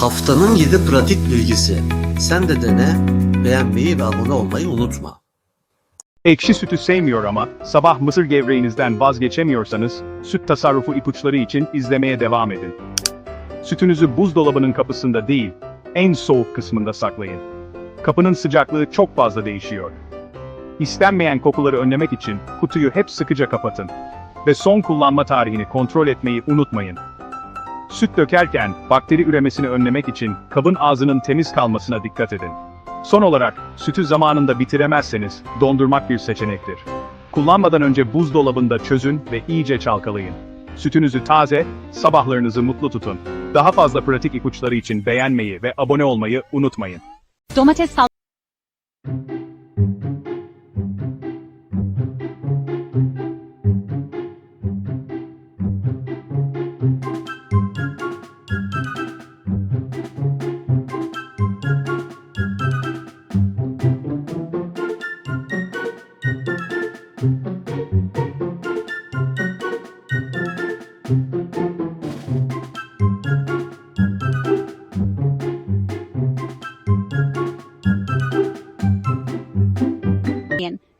Haftanın 7 pratik bilgisi. Sen de dene, beğenmeyi ve abone olmayı unutma. Ekşi sütü sevmiyor ama sabah mısır gevreğinizden vazgeçemiyorsanız süt tasarrufu ipuçları için izlemeye devam edin. Sütünüzü buzdolabının kapısında değil, en soğuk kısmında saklayın. Kapının sıcaklığı çok fazla değişiyor. İstenmeyen kokuları önlemek için kutuyu hep sıkıca kapatın. Ve son kullanma tarihini kontrol etmeyi unutmayın. Süt dökerken bakteri üremesini önlemek için kabın ağzının temiz kalmasına dikkat edin. Son olarak, sütü zamanında bitiremezseniz dondurmak bir seçenektir. Kullanmadan önce buzdolabında çözün ve iyice çalkalayın. Sütünüzü taze, sabahlarınızı mutlu tutun. Daha fazla pratik ipuçları için beğenmeyi ve abone olmayı unutmayın. Domates sal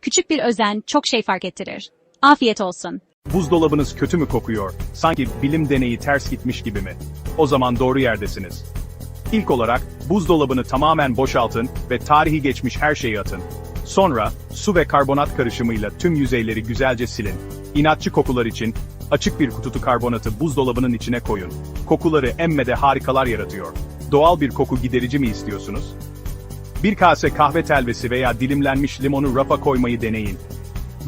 Küçük bir özen çok şey fark ettirir. Afiyet olsun. Buzdolabınız kötü mü kokuyor? Sanki bilim deneyi ters gitmiş gibi mi? O zaman doğru yerdesiniz. İlk olarak, buzdolabını tamamen boşaltın ve tarihi geçmiş her şeyi atın. Sonra, su ve karbonat karışımıyla tüm yüzeyleri güzelce silin. İnatçı kokular için, açık bir kututu karbonatı buzdolabının içine koyun. Kokuları emmede harikalar yaratıyor. Doğal bir koku giderici mi istiyorsunuz? Bir kase kahve telvesi veya dilimlenmiş limonu rafa koymayı deneyin.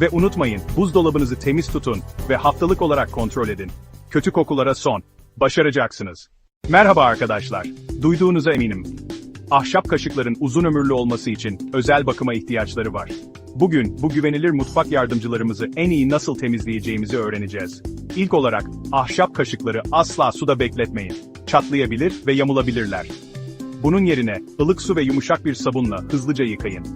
Ve unutmayın, buzdolabınızı temiz tutun ve haftalık olarak kontrol edin. Kötü kokulara son. Başaracaksınız. Merhaba arkadaşlar. Duyduğunuza eminim. Ahşap kaşıkların uzun ömürlü olması için özel bakıma ihtiyaçları var. Bugün bu güvenilir mutfak yardımcılarımızı en iyi nasıl temizleyeceğimizi öğreneceğiz. İlk olarak ahşap kaşıkları asla suda bekletmeyin. Çatlayabilir ve yamulabilirler. Bunun yerine ılık su ve yumuşak bir sabunla hızlıca yıkayın.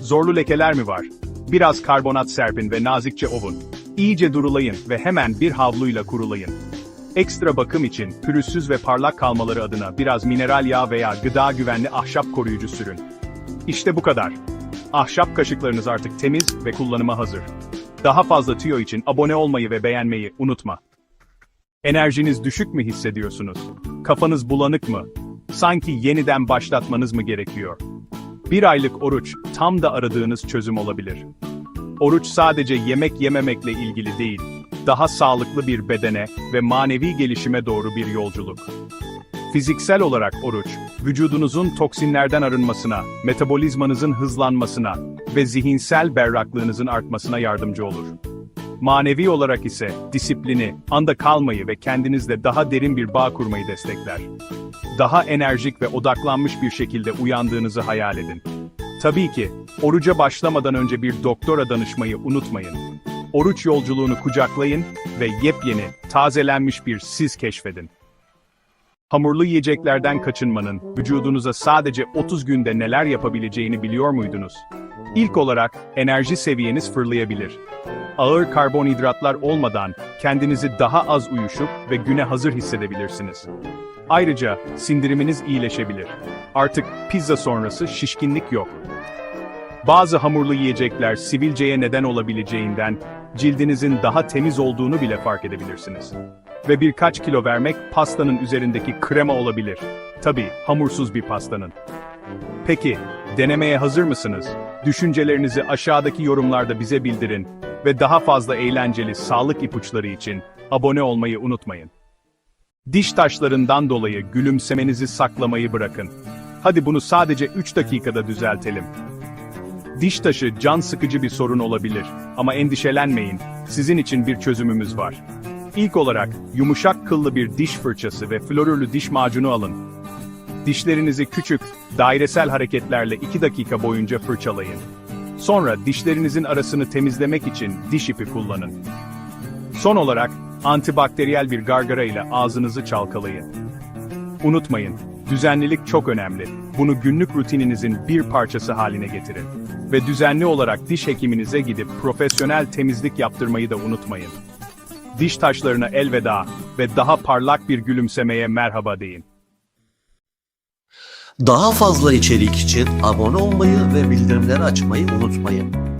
Zorlu lekeler mi var? Biraz karbonat serpin ve nazikçe ovun. İyice durulayın ve hemen bir havluyla kurulayın. Ekstra bakım için pürüzsüz ve parlak kalmaları adına biraz mineral yağ veya gıda güvenli ahşap koruyucu sürün. İşte bu kadar. Ahşap kaşıklarınız artık temiz ve kullanıma hazır. Daha fazla tüyo için abone olmayı ve beğenmeyi unutma. Enerjiniz düşük mü hissediyorsunuz? Kafanız bulanık mı? Sanki yeniden başlatmanız mı gerekiyor? Bir aylık oruç tam da aradığınız çözüm olabilir. Oruç sadece yemek yememekle ilgili değil, daha sağlıklı bir bedene ve manevi gelişime doğru bir yolculuk. Fiziksel olarak oruç, vücudunuzun toksinlerden arınmasına, metabolizmanızın hızlanmasına ve zihinsel berraklığınızın artmasına yardımcı olur. Manevi olarak ise disiplini, anda kalmayı ve kendinizle daha derin bir bağ kurmayı destekler. Daha enerjik ve odaklanmış bir şekilde uyandığınızı hayal edin. Tabii ki, oruca başlamadan önce bir doktora danışmayı unutmayın. Oruç yolculuğunu kucaklayın ve yepyeni, tazelenmiş bir siz keşfedin. Hamurlu yiyeceklerden kaçınmanın vücudunuza sadece 30 günde neler yapabileceğini biliyor muydunuz? İlk olarak enerji seviyeniz fırlayabilir. Ağır karbonhidratlar olmadan kendinizi daha az uyuşup ve güne hazır hissedebilirsiniz. Ayrıca sindiriminiz iyileşebilir. Artık pizza sonrası şişkinlik yok. Bazı hamurlu yiyecekler sivilceye neden olabileceğinden cildinizin daha temiz olduğunu bile fark edebilirsiniz. Ve birkaç kilo vermek pastanın üzerindeki krema olabilir. Tabii hamursuz bir pastanın. Peki, denemeye hazır mısınız? Düşüncelerinizi aşağıdaki yorumlarda bize bildirin ve daha fazla eğlenceli sağlık ipuçları için abone olmayı unutmayın. Diş taşlarından dolayı gülümsemenizi saklamayı bırakın. Hadi bunu sadece 3 dakikada düzeltelim. Diş taşı can sıkıcı bir sorun olabilir ama endişelenmeyin, sizin için bir çözümümüz var. İlk olarak yumuşak kıllı bir diş fırçası ve florürlü diş macunu alın. Dişlerinizi küçük, dairesel hareketlerle 2 dakika boyunca fırçalayın. Sonra dişlerinizin arasını temizlemek için diş ipi kullanın. Son olarak antibakteriyel bir gargara ile ağzınızı çalkalayın. Unutmayın, düzenlilik çok önemli. Bunu günlük rutininizin bir parçası haline getirin. Ve düzenli olarak diş hekiminize gidip profesyonel temizlik yaptırmayı da unutmayın. Diş taşlarına elveda ve daha parlak bir gülümsemeye merhaba deyin. Daha fazla içerik için abone olmayı ve bildirimleri açmayı unutmayın.